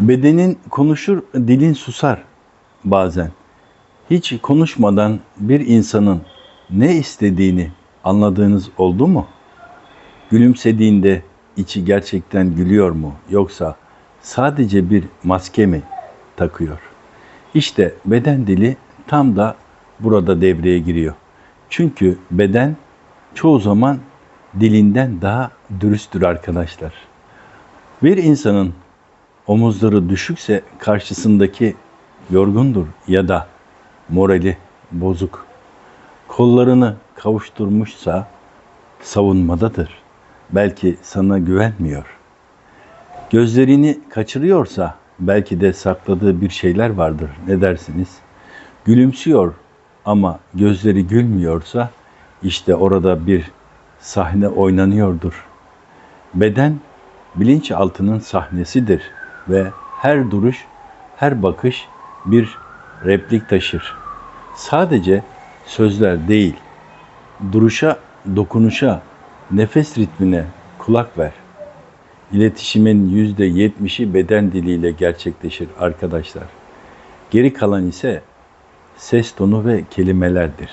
Bedenin konuşur, dilin susar bazen. Hiç konuşmadan bir insanın ne istediğini anladığınız oldu mu? Gülümsediğinde içi gerçekten gülüyor mu yoksa sadece bir maske mi takıyor? İşte beden dili tam da burada devreye giriyor. Çünkü beden çoğu zaman dilinden daha dürüsttür arkadaşlar. Bir insanın omuzları düşükse karşısındaki yorgundur ya da morali bozuk. Kollarını kavuşturmuşsa savunmadadır. Belki sana güvenmiyor. Gözlerini kaçırıyorsa belki de sakladığı bir şeyler vardır. Ne dersiniz? Gülümsüyor ama gözleri gülmüyorsa işte orada bir sahne oynanıyordur. Beden bilinçaltının sahnesidir ve her duruş, her bakış bir replik taşır. Sadece sözler değil, duruşa, dokunuşa, nefes ritmine kulak ver. İletişimin yüzde yetmişi beden diliyle gerçekleşir arkadaşlar. Geri kalan ise ses tonu ve kelimelerdir.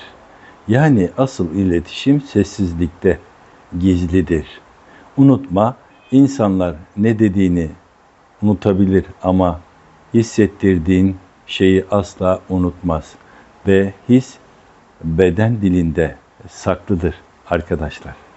Yani asıl iletişim sessizlikte gizlidir. Unutma, insanlar ne dediğini unutabilir ama hissettirdiğin şeyi asla unutmaz ve his beden dilinde saklıdır arkadaşlar.